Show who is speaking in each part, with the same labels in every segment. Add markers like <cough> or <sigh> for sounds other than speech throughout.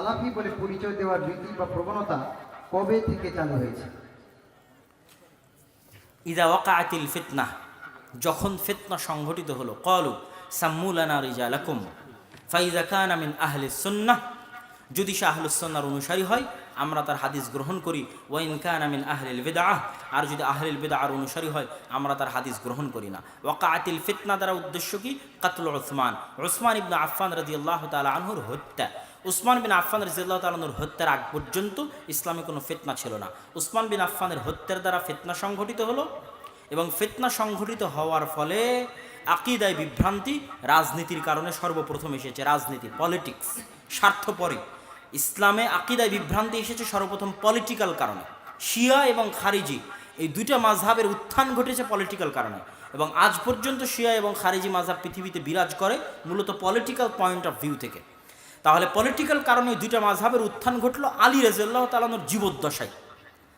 Speaker 1: সালাফি বলে পরিচয় দেওয়ার রীতি বা প্রবণতা কবে থেকে চালু হয়েছে?
Speaker 2: ইদা ওয়াকাতিল ফিতনা, যখন ফিতনা সংঘটিত হলো কলু সাম্মুলানা রিজালাকুম ফাইদা কান আমিন আহলে সুন্নাহ, যদি সে আহলুসন্নার অনুসারী হয়, আমরা তার হাদিস গ্রহণ করি ওয়াইন কান আমিন আহলিল বেদাহ আর যদি আহলিল বেদার অনুসারী হয়, আমরা তার হাদিস গ্রহণ করি না। ওয়াকাতিল ফিতনা দ্বারা উদ্দেশ্য কি? কাতল ওসমান ওসমান ইবনা আফফান রাজি আল্লাহ তালা আনহুর হত্যা। উসমান বিন আফফান রাজিয়াল্লাহ তালানুর হত্যার আগ পর্যন্ত ইসলামে কোনো ফিতনা ছিল না। উসমান বিন আফফানের হত্যার দ্বারা ফেতনা সংঘটিত হলো এবং ফেতনা সংঘটিত হওয়ার ফলে আকিদায় বিভ্রান্তি রাজনীতির কারণে সর্বপ্রথম এসেছে রাজনীতি, পলিটিক্স স্বার্থপরে ইসলামে আকিদায় বিভ্রান্তি এসেছে সর্বপ্রথম পলিটিক্যাল কারণে। শিয়া এবং খারিজি, এই দুইটা মাঝহাবের উত্থান ঘটেছে পলিটিক্যাল কারণে এবং আজ পর্যন্ত শিয়া এবং খারিজি মাঝহাব পৃথিবীতে বিরাজ করে মূলত পলিটিক্যাল পয়েন্ট অফ ভিউ থেকে। তাহলে পলিটিক্যাল কারণে দুইটা মাঝহাবের উত্থান ঘটলো আলী রাজিয়াল্লাহ তালানোর জীবদ্দশায়।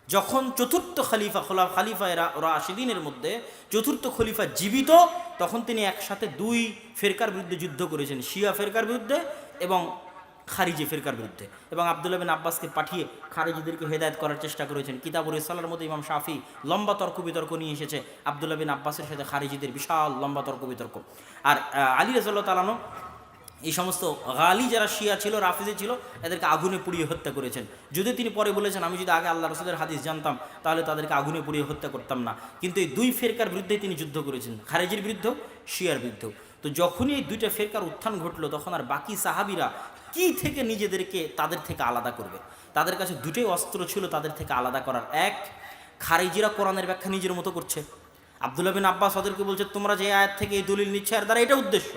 Speaker 2: যখন চতুর্থ খলিফা খোলা খালিফা এরা ওরা আশিদিনের মধ্যে চতুর্থ খলিফা জীবিত, তখন তিনি একসাথে দুই ফেরকার বিরুদ্ধে যুদ্ধ করেছেন, শিয়া ফেরকার বিরুদ্ধে এবং খারিজি ফেরকার বিরুদ্ধে। এবং আবদুল্লাহ বিন আব্বাসকে পাঠিয়ে খারিজিদেরকে হেদায়ত করার চেষ্টা করেছেন। কিতাবুর ইসালার মতো ইমাম শাফি লম্বা তর্ক বিতর্ক নিয়ে এসেছে। আবদুল্লাহ বিন আব্বাসের সাথে খারিজিদের বিশাল লম্বা তর্ক বিতর্ক। আর আলী রাজাল্লাহ তালানো এই সমস্ত গালি যারা শিয়া ছিল, রাফিজে ছিল, এদেরকে আগুনে পুড়িয়ে হত্যা করেছেন। যদি তিনি পরে বলেছেন, আমি যদি আগে আল্লাহ রসুলের হাদিস জানতাম, তাহলে তাদেরকে আগুনে পুড়িয়ে হত্যা করতাম না। কিন্তু এই দুই ফেরকার বিরুদ্ধে তিনি যুদ্ধ করেছেন, খারেজির বিরুদ্ধেও, শিয়ার বিরুদ্ধেও। তো যখনই এই দুইটা ফেরকার উত্থান ঘটলো, তখন আর বাকি সাহাবিরা কি থেকে নিজেদেরকে তাদের থেকে আলাদা করবে? তাদের কাছে দুটোই অস্ত্র ছিল, তাদের থেকে আলাদা করার। এক, খারেজিরা কোরআনের ব্যাখ্যা নিজের মতো করছে। আবদুল্লাহ বিন আব্বাস ওদেরকে বলছে, তোমরা যে আয়াত থেকে এই দলিল নিচ্ছে আর দ্বারা এটা উদ্দেশ্য।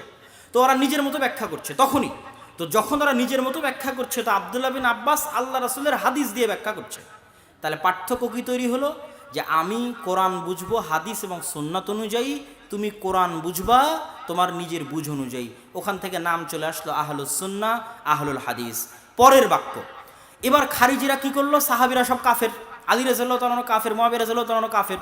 Speaker 2: তো ওরা নিজের মতো ব্যাখ্যা করছে, তখনই। তো যখন ওরা নিজের মতো ব্যাখ্যা করছে, তো আবদুল্লাহ বিন আব্বাস আল্লাহ রাসুলের হাদিস দিয়ে ব্যাখ্যা করছে। তাহলে পার্থক্য কি তৈরি হলো? যে আমি কোরআন বুঝব হাদিস এবং সুন্নাত অনুযায়ী, তুমি কোরআন বুঝবা তোমার নিজের বুঝ অনুযায়ী। ওখান থেকে নাম চলে আসলো আহলুস সুন্না, আহলুল হাদিস। পরের বাক্য। এবার খারিজিরা কি করল? সাহাবিরা সব কাফের। আলী রাজাল্লাহ তালানো কাফের মহাবীর রাজাল্লাহ তালানো কাফের।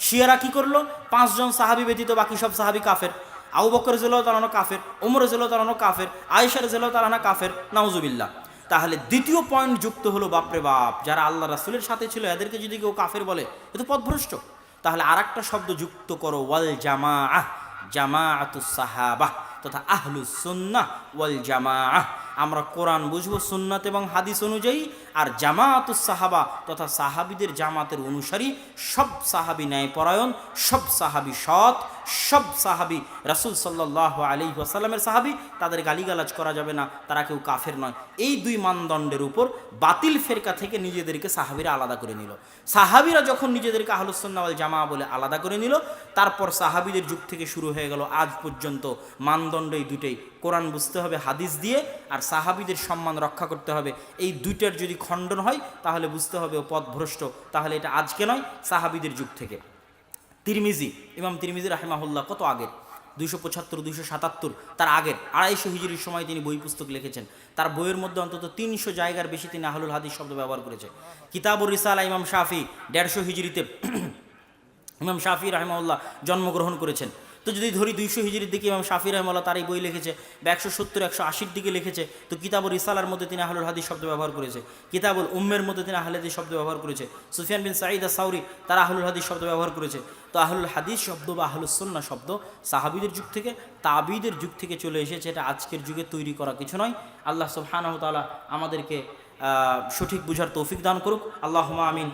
Speaker 2: শিয়ারা কি করল? পাঁচজন সাহাবি ব্যতীত বাকি সব সাহাবি কাফের। আবু বকর জেলাও তালানো কাফের ওমর জেলাও তালানো কাফের আয়েশার জেলাও তালানা কাফের, নাউজুবিল্লাহ। তাহলে দ্বিতীয় পয়েন্ট যুক্ত হলো বাপরে বাপ, যারা আল্লাহ রাসুলের সাথে ছিল, এদেরকে যদি কেউ কাফের বলে, এ তো পথভ্রষ্ট। তাহলে আর একটা শব্দ যুক্ত করো, ওয়াল জামা আহ জামা সাহাবাহ তথা আহলু সুন্নাহ ওয়াল জামা আহ আমরা কোরআন বুঝব সুন্নাত এবং হাদিস অনুযায়ী, আর জামায়াতুস সাহাবা তথা সাহাবিদের জামাতের অনুসারী সব সাহাবি ন্যায়পরায়ণ, সব সাহাবি সৎ সব সাহাবি, রাসুল সাল্লাহ আলী ওয়াসাল্লামের সাহাবি, তাদের গালিগালাজ করা যাবে না, তারা কেউ কাফের নয়। এই দুই মানদণ্ডের উপর বাতিল ফেরকা থেকে নিজেদেরকে সাহাবিরা আলাদা করে নিল। সাহাবিরা যখন নিজেদেরকে আহলুসন্নাওয়াল জামা বলে আলাদা করে নিল, তারপর সাহাবিদের যুগ থেকে শুরু হয়ে গেল আজ পর্যন্ত। মানদণ্ড এই দুটেই কোরআন বুঝতে হবে, হাদিস দিয়ে, আর সাহাবিদের সম্মান রক্ষা করতে হবে। এই দুইটার যদি খণ্ডন হয়, তাহলে বুঝতে হবে ও পথভ্রষ্ট। তাহলে এটা আজকে নয়, সাহাবিদের যুগ থেকে। তিরমিজি, ইমাম তিরমিজি রাহেমাহুল্লাহ কত আগের? দুইশো পঁচাত্তর, দুইশো সাতাত্তর, তার আগের আড়াইশো হিজুরির সময় তিনি বই পুস্তক লিখেছেন। তার বইয়ের মধ্যে অন্তত তিনশো জায়গার বেশি তিনি আহলুল হাদিস শব্দ ব্যবহার করেছে কিতাবুর রিসালা ইমাম শাফি দেড়শো হিজুরিতে <clears throat> ইমাম শাফি রাহেমাউল্লাহ জন্মগ্রহণ করেছেন। তো যদি ধরি দুইশো হিজড়ির দিকে ইমাম শাফি রহমাল্লাহ তার এই বই লিখেছে, বা একশো সত্তর, একশো আশির দিকে লিখেছে, তো কিতাবুল ইসালার মধ্যে তিনি আহলুল হাদিস শব্দ ব্যবহার করেছে। কিতাবুল উম্মের মধ্যে তিনি আহলে হাদিস শব্দ ব্যবহার করেছে। সুফিয়ান বিন সাঈদা সাউরি তারা আহলুল হাদিস শব্দ ব্যবহার করেছে। তো আহলুল হাদিস শব্দ বা আহলুসন্না শব্দ সাহাবিদের যুগ থেকে, তাবিদের যুগ থেকে চলে এসেছে। এটা আজকের যুগে তৈরি করা কিছু নয়। আল্লাহ সুবহানাহু তাআলা আমাদেরকে সঠিক বুঝার তৌফিক দান করুক। আল্লাহ আমিন।